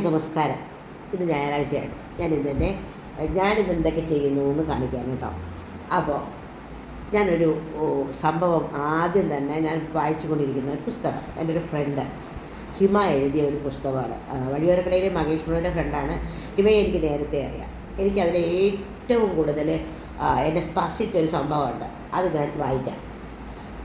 നമസ്കാരം. ഇത് ഞായറാഴ്ചയാണ്. ഞാൻ തന്നെ ഞാനിന്ന് എന്തൊക്കെ ചെയ്യുന്നു എന്ന് കാണിക്കാം കേട്ടോ. അപ്പോൾ ഞാനൊരു സംഭവം ആദ്യം തന്നെ ഞാൻ വായിച്ചു കൊണ്ടിരിക്കുന്ന ഒരു പുസ്തകം. എന്റെ ഒരു ഫ്രണ്ട് ഹിമ എഴുതിയ ഒരു പുസ്തകമാണ്. വഴിയോരക്കടയിലെ മഹേഷ് മുനിയുടെ ഫ്രണ്ടാണ് ഹിമയെ എനിക്ക് നേരത്തെ അറിയാം. എനിക്കതിൽ ഏറ്റവും കൂടുതൽ എന്നെ സ്പർശിച്ച ഒരു സംഭവമുണ്ട്. അത് ഞാൻ വായിക്കാം.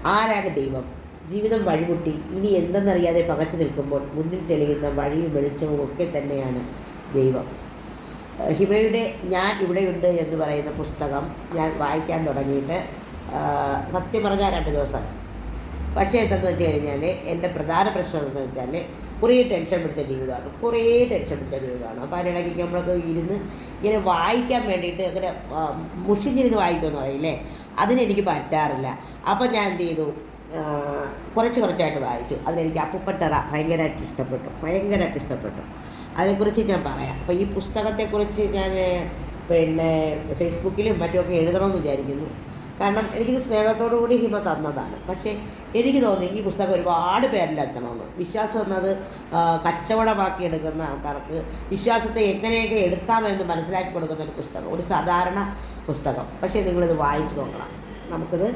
ആരാണ് ദൈവം? ജീവിതം വഴിമുട്ടി. ഇനി എന്തെന്നറിയാതെ പകച്ചു നിൽക്കുമ്പോൾ മുന്നിൽ തെളിയുന്ന വഴിയും വെളിച്ചവും ഒക്കെ തന്നെയാണ് ദൈവം. ഹിമയുടെ ഞാൻ ഇവിടെയുണ്ട് എന്ന് പറയുന്ന പുസ്തകം ഞാൻ വായിക്കാൻ തുടങ്ങിയിട്ട് സത്യം പറഞ്ഞാൽ രണ്ട് ദിവസമായി പക്ഷേ എന്തെന്ന് വെച്ച് കഴിഞ്ഞാൽ എന്റെ പ്രധാന പ്രശ്നം എന്ന് വെച്ചാൽ കുറേ ടെൻഷൻ പിടിച്ച ജീവിതമാണ്. കുറേ ടെൻഷൻ പിടിച്ച ജീവിതമാണ്. അപ്പോൾ അതിനിടയ്ക്ക് നമ്മളൊക്കെ ഇരുന്ന് ഇങ്ങനെ വായിക്കാൻ വേണ്ടിയിട്ട് അങ്ങനെ മുഷിഞ്ഞിരുന്ന് വായിക്കുമെന്ന് പറയില്ലേ അതിനെനിക്ക് പറ്റാറില്ല. അപ്പോൾ ഞാൻ എന്ത് ചെയ്തു? കുറച്ച് കുറച്ചായിട്ട് വായിച്ചു. അതിലെനിക്ക് അപ്പുപ്പട്ടറ ഭയങ്കരമായിട്ട് ഇഷ്ടപ്പെട്ടു. ഭയങ്കരമായിട്ട് ഇഷ്ടപ്പെട്ടു. അതിനെക്കുറിച്ച് ഞാൻ പറയാം. അപ്പോൾ ഈ പുസ്തകത്തെക്കുറിച്ച് ഞാൻ പിന്നെ ഫേസ്ബുക്കിലും മറ്റുമൊക്കെ എഴുതണമെന്ന് വിചാരിക്കുന്നു. കാരണം എനിക്കിത് സ്നേഹത്തോടു കൂടി ഹിമ തന്നതാണ്. പക്ഷേ എനിക്ക് തോന്നി ഈ പുസ്തകം ഒരുപാട് പേരിലെത്തണമെന്ന്. വിശ്വാസം എന്നത് കച്ചവടമാക്കി എടുക്കുന്ന ആൾക്കാർക്ക് വിശ്വാസത്തെ എങ്ങനെയൊക്കെ എടുക്കാമെന്ന് മനസ്സിലാക്കി കൊടുക്കുന്ന ഒരു പുസ്തകം ഒരു സാധാരണ പുസ്തകം. പക്ഷേ നിങ്ങളിത് വായിച്ചു നോക്കണം. നമുക്കിത്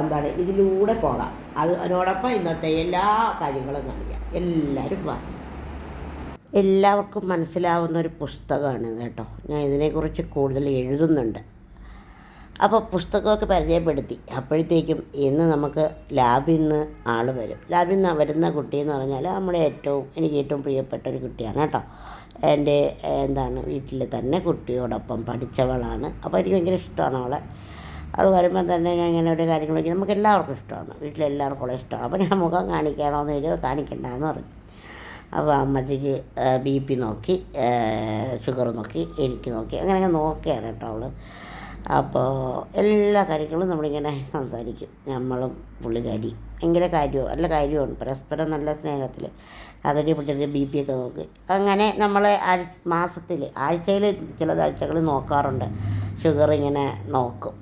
എന്താണ് ഇതിലൂടെ പോകാം. അത് അതിനോടൊപ്പം ഇന്നത്തെ എല്ലാ കാര്യങ്ങളും കാണിക്കാം. എല്ലാവരും വാ. എല്ലാവർക്കും മനസ്സിലാവുന്ന ഒരു പുസ്തകമാണ് കേട്ടോ. ഞാൻ ഇതിനെക്കുറിച്ച് കൂടുതൽ എഴുതുന്നുണ്ട്. അപ്പോൾ പുസ്തകമൊക്കെ പരിചയപ്പെടുത്തി. അപ്പോഴത്തേക്കും ഇന്ന് നമുക്ക് ലാബിൽ നിന്ന് ആൾ വരും. ലാബിൽ നിന്ന് വരുന്ന കുട്ടി എന്ന് പറഞ്ഞാൽ നമ്മുടെ ഏറ്റവും എനിക്ക് ഏറ്റവും പ്രിയപ്പെട്ട ഒരു കുട്ടിയാണ് കേട്ടോ. എന്റെ എന്താണ് വീട്ടിൽ തന്നെ കുട്ടിയോടൊപ്പം പഠിച്ചവളാണ്. അപ്പോൾ എനിക്ക് ഭയങ്കര ഇഷ്ടമാണ് അവളെ. അവൾ വരുമ്പം തന്നെ ഞാൻ ഇങ്ങനെ ഒരു കാര്യങ്ങളൊക്കെ നമുക്ക് എല്ലാവർക്കും ഇഷ്ടമാണ്. വീട്ടിലെല്ലാവർക്കും ഇഷ്ടമാണ്. അപ്പോൾ ഞാൻ മുഖം കാണിക്കണമെന്ന് ചോദിച്ചാൽ കാണിക്കണ്ടെന്ന് പറഞ്ഞു. അപ്പോൾ അമ്മച്ചിക്ക് ബി പി നോക്കി ഷുഗർ നോക്കി എനിക്ക് നോക്കി അങ്ങനെ നോക്കിയാണ് കേട്ടോ അവൾ അപ്പോൾ എല്ലാ കാര്യങ്ങളും നമ്മളിങ്ങനെ സംസാരിക്കും. നമ്മളും പുള്ളിക്കാരി. ഭയങ്കര കാര്യവും നല്ല കാര്യമാണ്. പരസ്പരം നല്ല സ്നേഹത്തിൽ അതൊരു പിടിച്ചിട്ട് ബി പി ഒക്കെ നോക്കി. അങ്ങനെ നമ്മൾ ആഴ്ച മാസത്തിൽ ആഴ്ചയിൽ ചില ആഴ്ചകൾ നോക്കാറുണ്ട്. ഷുഗർ ഇങ്ങനെ നോക്കും.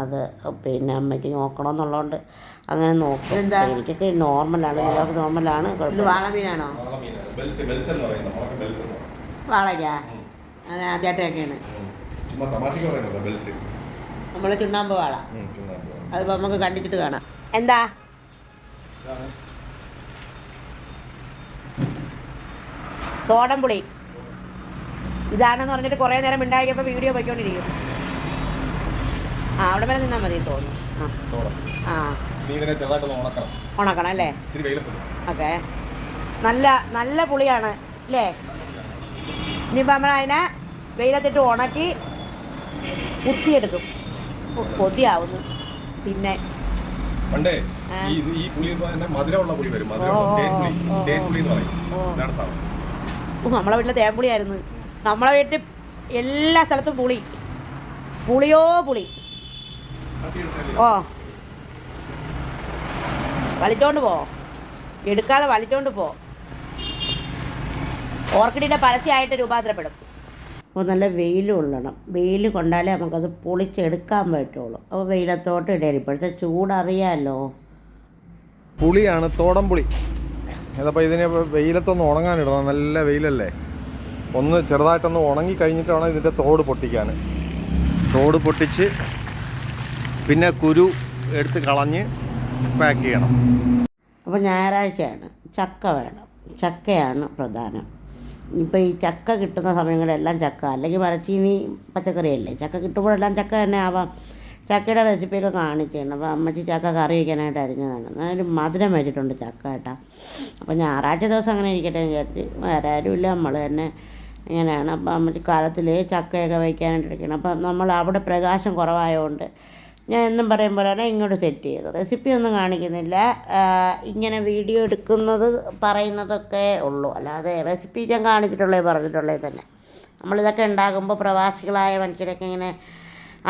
അത് പിന്നെ അമ്മയ്ക്ക് നോക്കണമെന്നുള്ളതുകൊണ്ട് അങ്ങനെ നോക്കും. ഇതെന്താ? എനിക്കൊക്കെ നോർമലാണ് എല്ലാവർക്കും നോർമലാണ് വാളമീനാണോ. വാളരാ ബെൽറ്റ് നമ്മൾ ചുണ്ണാമ്പ് വാള. അതിപ്പോൾ നമുക്ക് കണ്ടിച്ചിട്ട് കാണാം. എന്താ. തോടംപുളി ഇതാണെന്ന് പറഞ്ഞിട്ട് കുറേ നേരം ഉണ്ടാക്കിയപ്പോൾ വീഡിയോ പോയിക്കൊണ്ടിരിക്കും. ആ അവിടെ വരെ നിന്നാൽ മതി തോന്നുന്നു. ആ. ഉണക്കണം. അല്ലേ? ഓക്കെ. നല്ല നല്ല പുളിയാണ് അല്ലേ? ഇനിയിപ്പോൾ നമ്മൾ അതിനെ വെയിലത്തിട്ട് ഉണക്കി കുത്തിയെടുക്കും. കൊതിയാവുന്നു പിന്നെ പണ്ടേ ഈ ഈ പുളി തന്നെ മധുരമുള്ള പുളി വരും. മധുരമുള്ള മധുരം ഓ, തേൻ പുളി. ഓ, തേൻ പുളി എന്ന് പറയും. ഇതാണ് സാധനം. ഓ, നമ്മളെ വീട്ടിലെ തേമ്പുളിയായിരുന്നു നമ്മളെ വീട്ടിൽ എല്ലാ സ്ഥലത്തും പുളി. പുളിയോ പുളി. ഓ. വലിച്ചോണ്ട് പോ. എടുക്കാതെ വലിച്ചോണ്ട് പോ. ഓർക്കിഡിന്റെ പരസ്യമായിട്ട് രൂപാന്തരപ്പെടും. അപ്പോൾ നല്ല വെയിൽ കൊള്ളണം. വെയിൽ കൊണ്ടാലേ നമുക്കത് പൊളിച്ചെടുക്കാൻ പറ്റുള്ളൂ. അപ്പോൾ വെയിലത്തോട്ട് ഇടയിൽ ഇപ്പോഴത്തെ ചൂടറിയാമല്ലോ പുളിയാണ് തോടം പുളി. അതപ്പോൾ ഇതിനെ വെയിലത്തൊന്ന് ഉണങ്ങാനിടണം നല്ല വെയിലല്ലേ? ഒന്ന് ചെറുതായിട്ടൊന്ന് ഉണങ്ങി കഴിഞ്ഞിട്ട് വേണം ഇതിന്റെ തോട് പൊട്ടിക്കാൻ. തോട് പൊട്ടിച്ച് പിന്നെ കുരു എടുത്ത് കളഞ്ഞ് പാക്ക് ചെയ്യണം. അപ്പോൾ ഞായറാഴ്ചയാണ്. ചക്ക വേണം. ചക്കയാണ് പ്രധാനം. ഇപ്പോൾ ഈ ചക്ക കിട്ടുന്ന സമയങ്ങളെല്ലാം ചക്ക അല്ലെങ്കിൽ മരച്ചീനി പച്ചക്കറിയല്ലേ? ചക്ക കിട്ടുമ്പോഴെല്ലാം ചക്ക തന്നെ ആവാം. ചക്കയുടെ റെസിപ്പിയൊക്കെ കാണിച്ചിട്ടുണ്ട് അപ്പോൾ അമ്മച്ചി ചക്ക കറി വയ്ക്കാനായിട്ട് അരിഞ്ഞതാണ്. എന്നാലും മധുരം വെച്ചിട്ടുണ്ട് ചക്ക കേട്ടോ. അപ്പോൾ ഞായറാഴ്ച ദിവസം അങ്ങനെ ഇരിക്കട്ടെ വിചാരിച്ച് വേറെ ആരുമില്ല. നമ്മൾ തന്നെ ഇങ്ങനെയാണ്. അപ്പോൾ അമ്മച്ചി കാലത്തിൽ ചക്കയൊക്കെ വയ്ക്കാനായിട്ട് ഇരിക്കണം അപ്പം നമ്മൾ അവിടെ പ്രകാശം കുറവായതുകൊണ്ട് ഞാൻ എന്നും പറയും പോലെയാണ് ഇങ്ങോട്ട് സെറ്റ് ചെയ്തു. റെസിപ്പി ഒന്നും കാണിക്കുന്നില്ല. ഇങ്ങനെ വീഡിയോ എടുക്കുന്നത് പറയുന്നതൊക്കെ ഉള്ളൂ. അല്ലാതെ റെസിപ്പി ഞാൻ കാണിച്ചിട്ടുള്ളേ പറഞ്ഞിട്ടുള്ളേ തന്നെ. നമ്മളിതൊക്കെ ഉണ്ടാകുമ്പോൾ പ്രവാസികളായ മനുഷ്യരൊക്കെ ഇങ്ങനെ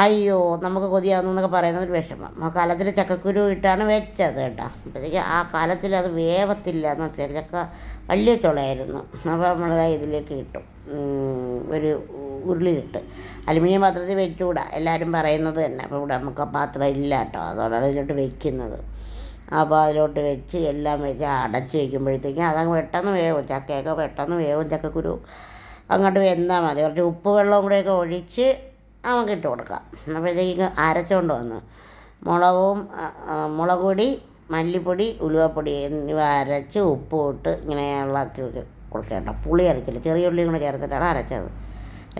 അയ്യോ നമുക്ക് കൊതിയാവുന്നു എന്നൊക്കെ പറയുന്നത് ഒരു വിഷമം. ആ കാലത്തിൽ ചക്കക്കുരു ഇട്ടാണ് വെച്ചത് കേട്ടോ. അപ്പോഴത്തേക്ക് ആ കാലത്തിൽ അത് വേവത്തില്ല എന്ന് വെച്ചാൽ ചക്ക വലിയ ചുളയായിരുന്നു. അപ്പോൾ നമ്മൾ ഇതിലേക്ക് കിട്ടും ഒരു ഉരുളിയിട്ട്. അലുമിനിയം പാത്രത്തിൽ വെച്ചുകൂടാ എല്ലാവരും പറയുന്നത് തന്നെ. അപ്പോൾ ഇവിടെ നമുക്ക് പാത്രം ഇല്ല കേട്ടോ. അതുകൊണ്ടാണ് ഇതിലോട്ട് വെക്കുന്നത്. അപ്പോൾ അതിലോട്ട് വെച്ച് എല്ലാം വെച്ച് അടച്ച് വയ്ക്കുമ്പോഴത്തേക്കും അതങ്ങ് പെട്ടെന്ന് വേവും. ചക്കയൊക്കെ പെട്ടെന്ന് വേവും. ചക്കക്കുരു അങ്ങോട്ട് വെന്താൽ മതി. കുറച്ച് ഉപ്പ് വെള്ളവും കൂടെയൊക്കെ ഒഴിച്ച് നമുക്ക് ഇട്ട് കൊടുക്കാം. അപ്പോഴത്തേക്ക് അരച്ചുകൊണ്ട് വന്ന് മുളകും മുളക് പൊടി മല്ലിപ്പൊടി ഉലുവപ്പൊടി എന്നിവ അരച്ച് ഉപ്പ് ഇട്ട് ഇങ്ങനെ ഇളക്കി കൊടുക്കേണ്ട പുളി അരച്ചില്ല ചെറിയ ഉള്ളിയും കൂടെ ചേർത്തിട്ടാണ് അരച്ചത്.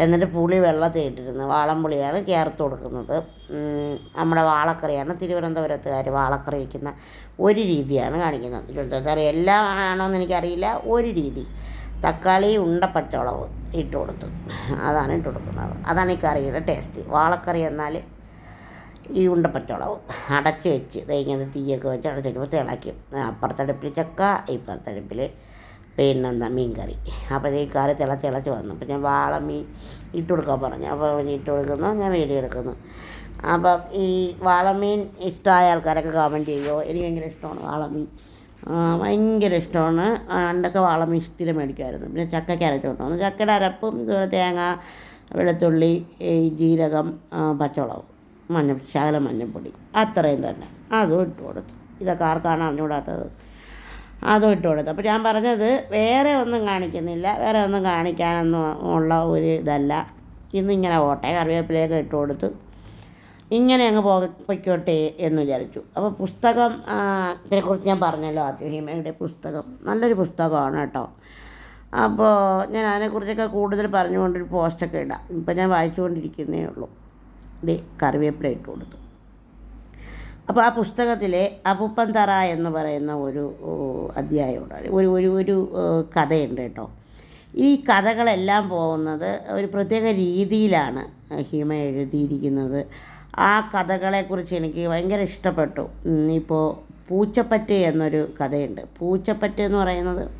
എന്നിട്ട് പുളി വെള്ളത്തിൽ ഇട്ടിരുന്നു. വാളംപുളിയാണ് ചേർത്ത് കൊടുക്കുന്നത്. നമ്മുടെ വാളക്കറിയാണ്. തിരുവനന്തപുരത്തുകാർ വാളക്കറി വയ്ക്കുന്ന ഒരു രീതിയാണ് കാണിക്കുന്നത്. തിരുവനന്തപുരത്തുകാർ എല്ലാം ആണോ ആണോയെന്ന് എനിക്കറിയില്ല. ഒരു രീതി. തക്കാളി ഉണ്ട പച്ചവളവ് ഇട്ട് കൊടുത്തു. അതാണ് ഇട്ട് കൊടുക്കുന്നത്. അതാണ് ഈ കറിയുടെ ടേസ്റ്റ് വാളക്കറി എന്നാൽ ഈ ഉണ്ട പച്ചമുളക് അടച്ച് വെച്ച് തേങ്ങ തീയൊക്കെ വെച്ച് അടച്ച് വെക്കുമ്പോൾ തിളയ്ക്കും. അപ്പുറത്തടുപ്പിൽ ചക്ക ഇപ്പുറത്തടുപ്പിൽ പിന്നെന്താ മീൻ കറി അപ്പോൾ ഈ കറി തിളച്ച് തിളച്ച് വന്നു. അപ്പോൾ ഞാൻ വാള മീൻ ഇട്ട് കൊടുക്കാൻ പറഞ്ഞു. അപ്പോൾ അവൻ ഇട്ട് കൊടുക്കുന്നു. ഞാൻ വീഡിയോ എടുക്കുന്നു അപ്പം ഈ വാളമീൻ ഇഷ്ടമായ ആൾക്കാരൊക്കെ കമന്റ് ചെയ്യുമോ എനിക്ക് ഭയങ്കര ഇഷ്ടമാണ് വാളമീൻ ഭയങ്കര ഇഷ്ടമാണ്. പണ്ടൊക്കെ വാളമീൻ സ്ഥിരം മേടിക്കുമായിരുന്നു. പിന്നെ ചക്കയ്ക്ക് അരച്ചോണ്ട് വന്നു. ചക്കയുടെ അരപ്പും ഇതുപോലെ തേങ്ങ വെളുത്തുള്ളി ജീരകം പച്ചമുളക് മഞ്ഞ ശകലം മഞ്ഞൾപ്പൊടി അത്രയും തന്നെ. അതും ഇട്ട് കൊടുത്തു. ഇതൊക്കെ ആർക്കാണ് അറിഞ്ഞുകൂടാത്തത്? അതും ഇട്ട് കൊടുത്തു. അപ്പോൾ ഞാൻ പറഞ്ഞത് വേറെ ഒന്നും കാണിക്കുന്നില്ല. വേറെ ഒന്നും കാണിക്കാനൊന്നും ഉള്ള ഒരു ഇതല്ല. ഇന്നിങ്ങനെ ഓട്ടെ കറിവേപ്പിലയൊക്കെ ഇട്ട് കൊടുത്തു. ഇങ്ങനെ അങ്ങ് പോക പൊയ്ക്കോട്ടെ എന്ന് വിചാരിച്ചു. അപ്പോൾ പുസ്തകം ഇതിനെക്കുറിച്ച് ഞാൻ പറഞ്ഞല്ലോ ആദ്യം ഹിമയുടെ പുസ്തകം. നല്ലൊരു പുസ്തകമാണ് കേട്ടോ. അപ്പോൾ ഞാൻ അതിനെക്കുറിച്ചൊക്കെ കൂടുതൽ പറഞ്ഞുകൊണ്ടൊരു പോസ്റ്റൊക്കെ ഇടാം. ഇപ്പം ഞാൻ വായിച്ചുകൊണ്ടിരിക്കുന്നേ ഉള്ളൂ. ഇത് കറിവേപ്പില ഇട്ട് കൊടുത്തു. അപ്പോൾ ആ പുസ്തകത്തിലെ അപ്പുപ്പൻ തറ എന്ന് പറയുന്ന ഒരു അധ്യായമുണ്ട്. ഒരു ഒരു ഒരു കഥയുണ്ട് കേട്ടോ. ഈ കഥകളെല്ലാം പോകുന്നത് ഒരു പ്രത്യേക രീതിയിലാണ് ഹിമ എഴുതിയിരിക്കുന്നത്. ആ കഥകളെക്കുറിച്ച് എനിക്ക് ഭയങ്കര ഇഷ്ടപ്പെട്ടു. ഇപ്പോൾ പൂച്ചപ്പറ്റ് എന്നൊരു കഥയുണ്ട്. പൂച്ചപ്പറ്റ് എന്ന് പറയുന്നത്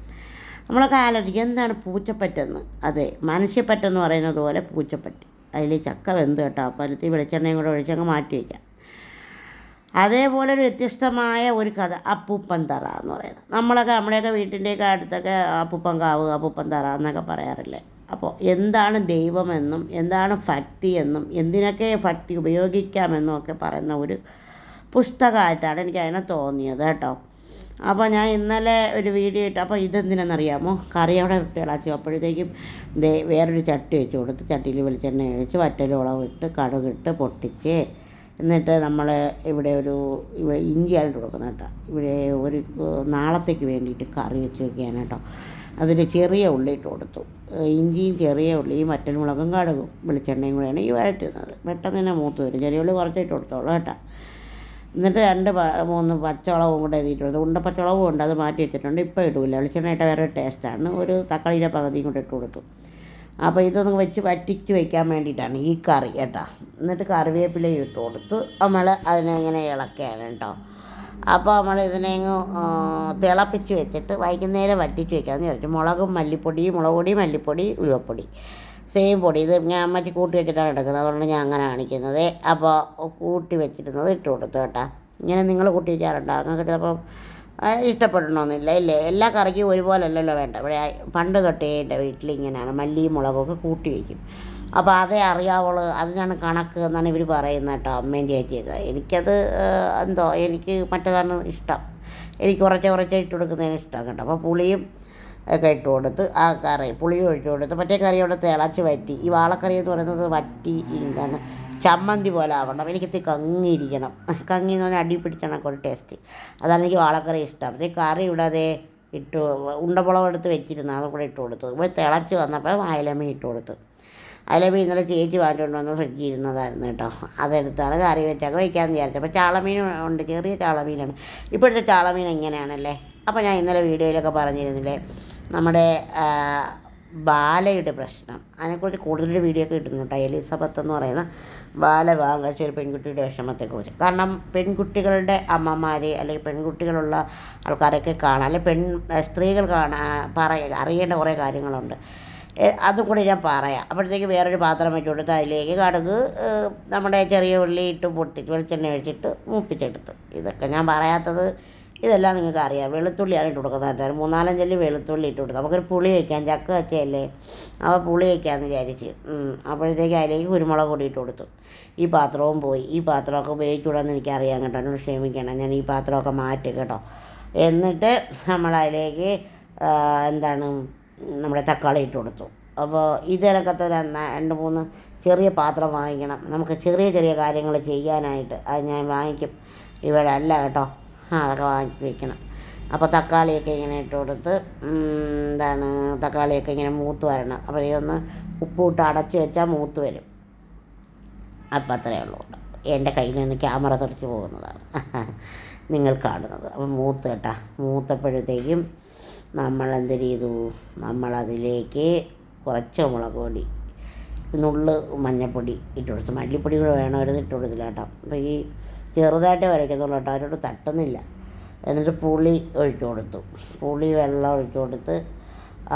നമ്മളൊക്കെ ആലോചിക്കും എന്താണ് പൂച്ചപ്പറ്റെന്ന്? അതെ മനുഷ്യപ്പറ്റെന്ന് പറയുന്നത് പോലെ പൂച്ചപ്പറ്റ്. അതിൽ ചക്ക വെന്ത് കേട്ടോ പലത്തി വെളിച്ചെണ്ണയും കൂടെ ഒഴിച്ചങ്ങ് മാറ്റി വയ്ക്കാം അതേപോലെ ഒരു വ്യത്യസ്തമായ ഒരു കഥ അപ്പൂപ്പൻ തറ എന്ന് പറയുന്നത്. നമ്മളൊക്കെ നമ്മുടെയൊക്കെ വീട്ടിന്റെയൊക്കെ അടുത്തൊക്കെ അപ്പൂപ്പൻ കാവ് അപ്പൂപ്പൻ തറ എന്നൊക്കെ പറയാറില്ലേ? അപ്പോൾ എന്താണ് ദൈവമെന്നും എന്താണ് ഭക്തി എന്നും എന്തിനൊക്കെ ഭക്തി ഉപയോഗിക്കാമെന്നും ഒക്കെ പറയുന്ന ഒരു പുസ്തകമായിട്ടാണ് എനിക്ക് അതിനെ തോന്നിയത് കേട്ടോ. അപ്പോൾ ഞാൻ ഇന്നലെ ഒരു വീഡിയോ ഇട്ട് അപ്പോൾ ഇതെന്തിനെന്നറിയാമോ? കറി അവിടെ തിളച്ചു. അപ്പോഴത്തേക്കും വേറൊരു ചട്ടി വെച്ച് കൊടുത്ത് ചട്ടിയിൽ വെളിച്ചെണ്ണ ഒഴിച്ച് വറ്റലോളം ഇട്ട് കടുകിട്ട് പൊട്ടിച്ച് എന്നിട്ട് നമ്മൾ ഇവിടെ ഒരു ഇവിടെ ഇഞ്ചിയായിട്ട് കൊടുക്കുന്ന കേട്ടോ. ഇവിടെ ഒരു നാളത്തേക്ക് വേണ്ടിയിട്ട് കറി വെച്ച് വെക്കുകയാണ് കേട്ടോ. അതിൽ ചെറിയ ഉള്ളി ഇട്ട് കൊടുത്തു. ഇഞ്ചിയും ചെറിയ ഉള്ളിയും വറ്റൽമുളകും കടുകും വെളിച്ചെണ്ണയും കൂടെയാണ് ഈ വഴറ്റുന്നത് പെട്ടെന്ന് തന്നെ മൂത്ത് വരും. ചെറിയ ഉള്ളി കുറച്ചിട്ട് കൊടുത്തോളൂ കേട്ടോ. എന്നിട്ട് രണ്ട് മൂന്ന് പച്ചവളവും കൂടെ എഴുതിയിട്ടുണ്ട് ഉണ്ട പച്ചവളവും ഉണ്ട് അത് മാറ്റി വെച്ചിട്ടുണ്ട്. ഇപ്പോൾ ഇടില്ല വെളിച്ചെണ്ണ വേറെ ടേസ്റ്റാണ് ഒരു തക്കാളിയുടെ പകുതിയും കൂടെ ഇട്ട് കൊടുത്തു. അപ്പോൾ ഇതൊന്ന് വെച്ച് വറ്റിച്ച് വയ്ക്കാൻ വേണ്ടിയിട്ടാണ് ഈ കറി കേട്ടോ. എന്നിട്ട് കറിവേപ്പില ഇട്ട് കൊടുത്ത് നമ്മൾ അതിനെ ഇങ്ങനെ ഇളക്കുകയാണ് കേട്ടോ. അപ്പോൾ നമ്മൾ ഇതിനെ അങ്ങ് തിളപ്പിച്ച് വെച്ചിട്ട് വൈകുന്നേരം വറ്റിച്ച് വെക്കാമെന്ന് വിചാരിച്ചു. മുളകും മല്ലിപ്പൊടി മുളക് പൊടി മല്ലിപ്പൊടി ഉലുവപ്പൊടി. സെയിം പൊടി. ഇത് ഞാൻ മറ്റു കൂട്ടി വെച്ചിട്ടാണ് എടുക്കുന്നത്. അതുകൊണ്ട് ഞാൻ അങ്ങനെ കാണിക്കുന്നത്. അപ്പോൾ കൂട്ടി വെച്ചിരുന്നത് ഇട്ട് കൊടുത്തു കേട്ടോ. ഇങ്ങനെ നിങ്ങൾ കൂട്ടി വെക്കാറുണ്ടോ നിങ്ങൾക്ക് ചിലപ്പം ആ, ഇഷ്ടപ്പെടണമെന്നില്ല ഇല്ലേ? എല്ലാ കറിക്കും ഒരുപോലെ അല്ലല്ലോ വേണ്ട ഇവിടെ പണ്ട് തൊട്ടേ എന്റെ വീട്ടിൽ ഇങ്ങനെയാണ് മല്ലിയും മുളകൊക്കെ കൂട്ടി വയ്ക്കും അപ്പോൾ അതേ അറിയാവുള്ളൂ അതിനാണ് കണക്ക് എന്നാണ് ഇവർ പറയുന്നത് കേട്ടോ അമ്മയും ചേച്ചിയൊക്കെ. എനിക്കത് എന്തോ എനിക്ക് മറ്റേതാണ് ഇഷ്ടം. എനിക്ക് കുറച്ച് കുറച്ച് ഇട്ട് കൊടുക്കുന്നതിന് ഇഷ്ടം കേട്ടോ. അപ്പോൾ പുളിയും ഒക്കെ ഇട്ട് കൊടുത്ത് ആ കറി പുളിയും ഒഴിച്ചു കൊടുത്ത് മറ്റേ കറിയോടെ തിളച്ച് വറ്റി. ഈ വാളക്കറി എന്ന് പറയുന്നത് വറ്റി എന്താണ് ചമ്മന്തി പോലെ ആവണം. എനിക്ക് ഇത്തിരി കങ്ങിയിരിക്കണം കങ്ങി എന്ന് പറഞ്ഞാൽ അടി കുറെ ടേസ്റ്റ് അതാണ് എനിക്ക് വാളക്കറി ഇഷ്ടം. ഇത് കറി ഇവിടെ അതേ ഇട്ട് ഉണ്ടമുളക് എടുത്ത് വെച്ചിരുന്നു. അതും കൂടെ ഇട്ട് കൊടുത്തു. ഇപ്പോൾ തിളച്ച് വന്നപ്പോൾ അയലമീൻ ഇട്ട് കൊടുത്തു. അയലമീൻ ഇന്നലെ ചേച്ചി വാങ്ങിച്ചുകൊണ്ട് വന്ന് ഫ്രിഡ്ജിൽ ഇരുന്നതായിരുന്നു കേട്ടോ. അതെടുത്താണ് കറി വെച്ചൊക്കെ വയ്ക്കാമെന്ന് വിചാരിച്ചു. അപ്പോൾ ചാളമീൻ ഉണ്ട്. ചെറിയ ചാളമീനാണ്. ഇപ്പോഴത്തെ ചാളമീൻ എങ്ങനെയാണല്ലേ? അപ്പോൾ ഞാൻ ഇന്നലെ വീഡിയോയിലൊക്കെ പറഞ്ഞിരുന്നില്ലേ? നമ്മുടെ ബാലയുടെ പ്രശ്നം. അതിനെക്കുറിച്ച് കൂടുതൽ വീഡിയോ ഒക്കെ ഇട്ടിരുന്നു എലിസബത്ത് എന്ന് പറയുന്ന ബാല വിവാഹം ഒരു പെൺകുട്ടിയുടെ വിഷമത്തെക്കുറിച്ച്. കാരണം പെൺകുട്ടികളുടെ അമ്മമാരെ അല്ലെങ്കിൽ പെൺകുട്ടികളുള്ള ആൾക്കാരൊക്കെ കാണാം. അല്ലെങ്കിൽ പെൺ സ്ത്രീകൾ കാണാൻ പറയ അറിയേണ്ട കുറേ കാര്യങ്ങളുണ്ട്. അതും കൂടി ഞാൻ പറയാം. അപ്പോഴത്തേക്ക് വേറൊരു പാത്രം വെച്ച് കൊടുത്ത് അതിലേക്ക് കടുക് നമ്മുടെ ചെറിയ ഉള്ളി ഇട്ട് പൊട്ടി വെളിച്ചെണ്ണ ഒഴിച്ചിട്ട് മൂപ്പിച്ചെടുത്ത്. ഇതൊക്കെ ഞാൻ പറയാത്തത് ഇതെല്ലാം നിങ്ങൾക്ക് അറിയാം വെളുത്തുള്ളിയാണ് ഇട്ട് കൊടുക്കുന്നത് മൂന്നാലഞ്ചല്ലി വെളുത്തുള്ളി ഇട്ട് കൊടുക്കുക നമുക്കൊരു പുളി വയ്ക്കാം. ചക്ക വെച്ചല്ലേ അവ പുളി വയ്ക്കാമെന്ന് വിചാരിച്ച്. അപ്പോഴത്തേക്ക് അതിലേക്ക് കുരുമുളക് കൂടി ഇട്ട് കൊടുത്തു. ഈ പാത്രവും പോയി. ഈ പാത്രമൊക്കെ ഉപയോഗിച്ചുകൂടാന്ന് എനിക്കറിയാം കേട്ടോ. എന്നോട് ക്ഷമിക്കണം. ഞാൻ ഈ പാത്രമൊക്കെ മാറ്റി കേട്ടോ. എന്നിട്ട് നമ്മൾ അതിലേക്ക് എന്താണ് നമ്മുടെ തക്കാളി ഇട്ട് കൊടുത്തു. അപ്പോൾ ഇതിനകത്ത് രണ്ട് മൂന്ന് ചെറിയ പാത്രം വാങ്ങിക്കണം. നമുക്ക് ചെറിയ ചെറിയ കാര്യങ്ങൾ ചെയ്യാനായിട്ട് അത് ഞാൻ വാങ്ങിക്കും. ഇവിടെ അല്ല കേട്ടോ. അതൊക്കെ വാങ്ങി വയ്ക്കണം അപ്പോൾ തക്കാളിയൊക്കെ ഇങ്ങനെ ഇട്ട് കൊടുത്ത് എന്താണ് തക്കാളിയൊക്കെ ഇങ്ങനെ മൂത്ത് വരണം. അപ്പോൾ ഇതൊന്ന് ഉപ്പിട്ട് അടച്ച് വെച്ചാൽ മൂത്ത് വരും. അപ്പം അത്രയേ ഉള്ളൂ. എന്റെ കയ്യിൽ നിന്ന് ക്യാമറ തെറിച്ച് പോകുന്നതാണ്. നിങ്ങൾ കാണുന്നത്. അപ്പം മൂത്ത് കേട്ടാ. മൂത്തപ്പോഴത്തേക്കും നമ്മൾ എന്ത് ചെയ്തു? നമ്മളതിലേക്ക് കുറച്ച് മുളക് പൊടി നുള്ള് മഞ്ഞൾപ്പൊടി ഇട്ട് കൊടുത്തു മല്ലിപ്പൊടി കൂടെ വേണമായിരുന്നു ഇട്ട് കൊടുത്തില്ല കേട്ടോ. അപ്പോൾ ഈ ചെറുതായിട്ട് വരയ്ക്കുന്നുള്ളൂ കേട്ടോ അവരോട് തട്ടുന്നില്ല. എന്നിട്ട് പുളി ഒഴിച്ചു കൊടുത്തു. പുളി വെള്ളം ഒഴിച്ചു കൊടുത്ത്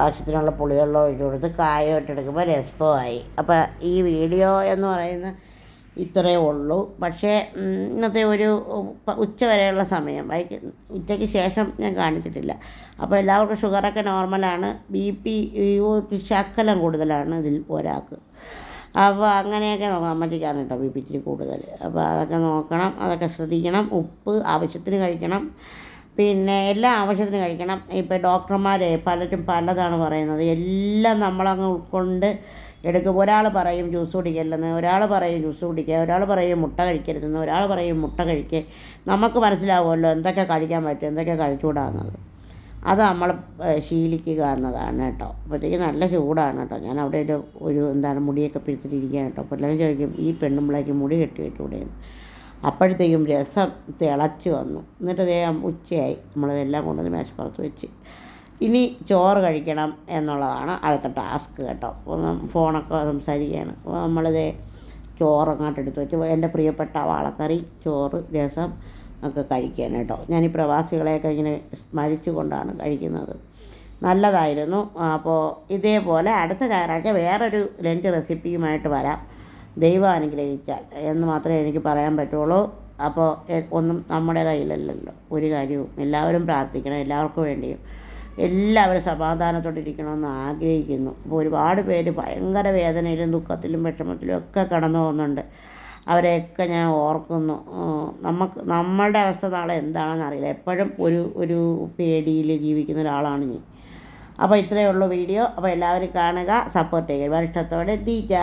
ആവശ്യത്തിനുള്ള പുളിവെള്ളം ഒഴിച്ചു കൊടുത്ത് കായ ഇട്ടെടുക്കുമ്പോൾ രസമായി. അപ്പോൾ ഈ വീഡിയോ എന്ന് പറയുന്ന ഇത്രയേ ഉള്ളൂ. പക്ഷേ ഇന്നത്തെ ഒരു ഉച്ച വരെയുള്ള സമയം. വൈകി ഉച്ചയ്ക്ക് ശേഷം ഞാൻ കാണിച്ചിട്ടില്ല. അപ്പോൾ എല്ലാവർക്കും ഷുഗറൊക്കെ നോർമലാണ്. ബി പി ശക്കലം കൂടുതലാണ് ഇതിൽ ഒരാൾക്ക്. അപ്പോൾ അങ്ങനെയൊക്കെ നോക്കണം. അമ്മച്ചിക്കാണ് കേട്ടോ ബി പി ഇച്ചിരി കൂടുതൽ. അപ്പോൾ അതൊക്കെ നോക്കണം. അതൊക്കെ ശ്രദ്ധിക്കണം. ഉപ്പ് ആവശ്യത്തിന് കഴിക്കണം. പിന്നെ എല്ലാ ആവശ്യത്തിന് കഴിക്കണം. ഇപ്പോൾ ഡോക്ടർമാരെ പലരും പലതാണ് പറയുന്നത്. എല്ലാം നമ്മളങ്ങ് ഉൾക്കൊണ്ട് എടുക്കും ഒരാൾ പറയും ജ്യൂസ് കുടിക്കല്ലെന്ന് ഒരാൾ പറയും ജ്യൂസ് കുടിക്കുക ഒരാൾ പറയും മുട്ട കഴിക്കരുതെന്ന് ഒരാൾ പറയും മുട്ട കഴിക്കുക നമുക്ക് മനസ്സിലാവുമല്ലോ എന്തൊക്കെ കഴിക്കാൻ പറ്റും എന്തൊക്കെ കഴിച്ചുകൂടാന്നത് അത് നമ്മൾ ശീലിക്കുക എന്നതാണ് കേട്ടോ. അപ്പോഴത്തേക്ക് നല്ല ചൂടാണ് കേട്ടോ. ഞാൻ അവിടെ ഒരു ഒരു എന്താണ് മുടിയൊക്കെ പിടിച്ചിട്ടിരിക്കുകയാണ് കേട്ടോ. അപ്പോൾ എല്ലാവരും ചോദിക്കും ഈ പെണ്ണുമ്പിളേക്ക് മുടി കെട്ടി വെച്ചുകൂടെയെന്ന് അപ്പോഴത്തേക്കും രസം തിളച്ച് വന്നു. എന്നിട്ട് ദേ ഉച്ചയായി. നമ്മളെല്ലാം കൊണ്ടുവന്ന് മേശപ്പുറത്ത് വെച്ച്. ഇനി ചോറ് കഴിക്കണം എന്നുള്ളതാണ് അടുത്ത ടാസ്ക് കേട്ടോ. ഫോണൊക്കെ സംസാരിക്കുകയാണ്. അപ്പോൾ നമ്മളിത് ചോറങ്ങാട്ട് എടുത്ത് വെച്ച് എന്റെ പ്രിയപ്പെട്ട വാളക്കറി ചോറ് രസം ഒക്കെ കഴിക്കാൻ കേട്ടോ. ഞാൻ ഈ പ്രവാസികളെയൊക്കെ ഇങ്ങനെ സ്മരിച്ചു കൊണ്ടാണ് കഴിക്കുന്നത്. നല്ലതായിരുന്നു. അപ്പോൾ ഇതേപോലെ അടുത്ത ഞായറാഴ്ച വേറൊരു ലഞ്ച് റെസിപ്പിയുമായിട്ട് വരാം. ദൈവം അനുഗ്രഹിച്ചാൽ എന്ന് മാത്രമേ എനിക്ക് പറയാൻ പറ്റുള്ളൂ. അപ്പോൾ ഒന്നും നമ്മുടെ കയ്യിലല്ലല്ലോ. ഒരു കാര്യവും എല്ലാവരും പ്രാർത്ഥിക്കണം. എല്ലാവർക്കും വേണ്ടിയും എല്ലാവരും സമാധാനത്തോടെ ഇരിക്കണമെന്ന് ആഗ്രഹിക്കുന്നു. അപ്പോൾ ഒരുപാട് പേര് ഭയങ്കര വേദനയിലും ദുഃഖത്തിലും വിഷമത്തിലും ഒക്കെ കടന്നു പോകുന്നുണ്ട്. അവരെയൊക്കെ ഞാൻ ഓർക്കുന്നു. നമുക്ക് നമ്മളുടെ അവസ്ഥ നാളെ എന്താണെന്ന് അറിയില്ല. എപ്പോഴും ഒരു ഒരു പേടിയിൽ ജീവിക്കുന്ന ഒരാളാണ് ഞാൻ. അപ്പോൾ ഇത്രയേ ഉള്ളൂ വീഡിയോ. അപ്പോൾ എല്ലാവരും കാണുക സപ്പോർട്ട് ചെയ്യുക. ഇഷ്ടത്തോടെ ദീജ